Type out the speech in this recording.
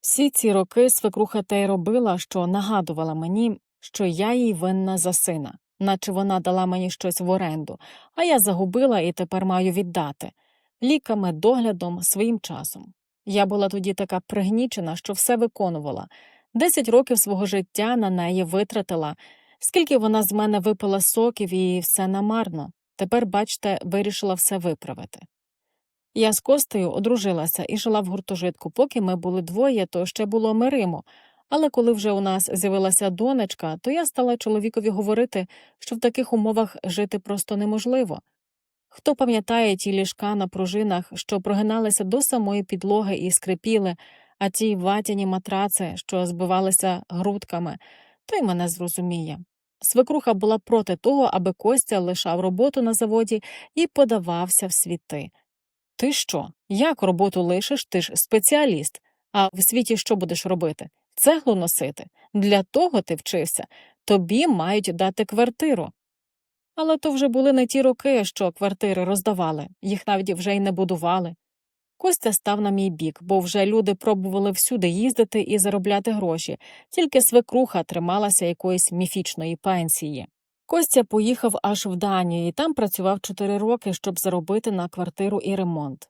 Всі ці роки свекруха те й робила, що нагадувала мені, що я їй винна за сина, наче вона дала мені щось в оренду, а я загубила і тепер маю віддати ліками, доглядом, своїм часом. Я була тоді така пригнічена, що все виконувала. Десять років свого життя на неї витратила, скільки вона з мене випила соків і все намарно. Тепер, бачте, вирішила все виправити. Я з Костею одружилася і жила в гуртожитку. Поки ми були двоє, то ще було миримо. Але коли вже у нас з'явилася донечка, то я стала чоловікові говорити, що в таких умовах жити просто неможливо. Хто пам'ятає ті ліжка на пружинах, що прогиналися до самої підлоги і скрипіли, а ті ватяні матраци, що збивалися грудками, той мене зрозуміє. Свекруха була проти того, аби Костя лишав роботу на заводі і подавався в світи. Ти що? Як роботу лишиш? Ти ж спеціаліст. А в світі що будеш робити? Цеглу носити. Для того ти вчився. Тобі мають дати квартиру. Але то вже були не ті роки, що квартири роздавали, їх навіть вже й не будували. Костя став на мій бік, бо вже люди пробували всюди їздити і заробляти гроші, тільки свекруха трималася якоїсь міфічної пенсії. Костя поїхав аж в Данію і там працював чотири роки, щоб заробити на квартиру і ремонт.